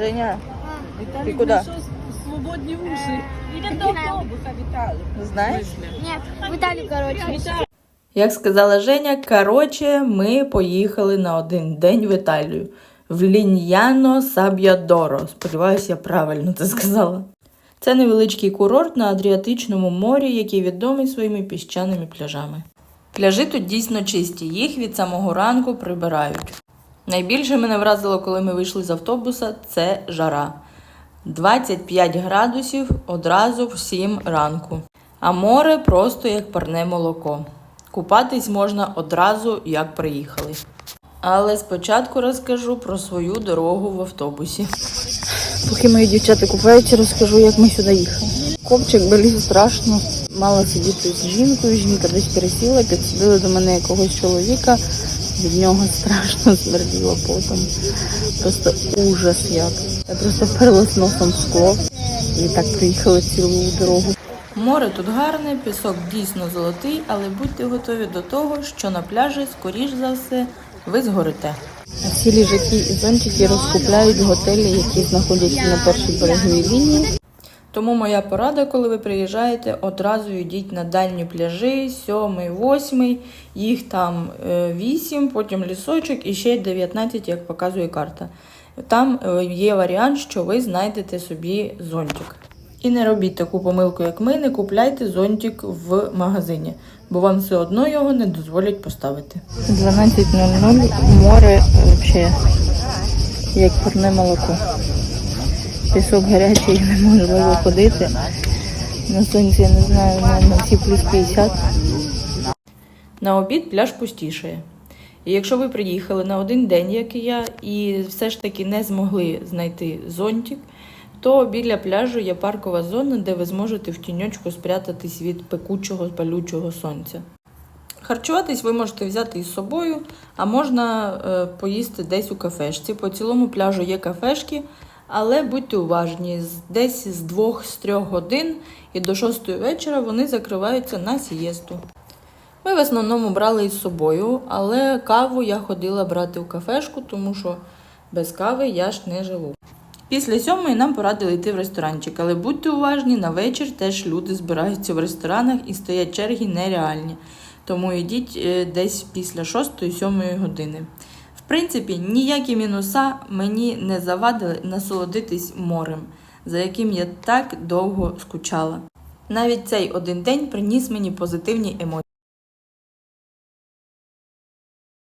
Женя, Виталик Ты куда? нашел свободные уши. Идем до автобуса, Виталик. знаєш? Нет, в Италию, короче. Як сказала Женя, коротше, ми поїхали на один день в Італію. В Ліньяно Саб'ядоро. Сподіваюся, я правильно це сказала. Це невеличкий курорт на Адріатичному морі, який відомий своїми піщаними пляжами. Пляжі тут дійсно чисті, їх від самого ранку прибирають. Найбільше мене вразило, коли ми вийшли з автобуса, це жара. 25 градусів одразу в 7 ранку. А море просто як парне молоко. Купатись можна одразу, як приїхали. Але спочатку розкажу про свою дорогу в автобусі. Поки мої дівчата купаються, розкажу, як ми сюди їхали. Копчик болів страшно. Мала сидіти з жінкою, жінка десь пересіла, підсадили до мене якогось чоловіка. Від нього страшно смерділо потом. Просто ужас як. Я просто вперлась носом в скло і так приїхала цілу дорогу. Море тут гарне, пісок дійсно золотий, але будьте готові до того, що на пляжі, скоріш за все, ви згорите. Всі ліжаки і зонтики розкупляють готелі, які знаходяться на першій береговій лінії. Тому моя порада, коли ви приїжджаєте, одразу йдіть на дальні пляжі, 7, 8, їх там 8, потім лісочок і ще 19, як показує карта. Там е, є варіант, що ви знайдете собі зонтик. І не робіть таку помилку, як ми, не купляйте зонтик в магазині, бо вам все одно його не дозволять поставити. 12.00 море взагалі як парне молоко. Пісок гарячий, неможливо ходити. На сонці, я не знаю, на всі плюс 50. На обід пляж пустішає. І якщо ви приїхали на один день, як і я, і все ж таки не змогли знайти зонтик, то біля пляжу є паркова зона, де ви зможете в тіньочку спрятатись від пекучого палючого сонця. Харчуватись ви можете взяти із собою, а можна е, поїсти десь у кафешці. По цілому пляжу є кафешки, але будьте уважні, десь з 2-3 годин і до 6 вечора вони закриваються на сієсту. Ми в основному брали із собою, але каву я ходила брати в кафешку, тому що без кави я ж не живу. Після сьомої нам порадили йти в ресторанчик, але будьте уважні, на вечір теж люди збираються в ресторанах і стоять черги нереальні. Тому йдіть е, десь після 6-7 години. Принципі, ніякі мінуса мені не завадили насолодитись морем, за яким я так довго скучала. Навіть цей один день приніс мені позитивні емоції.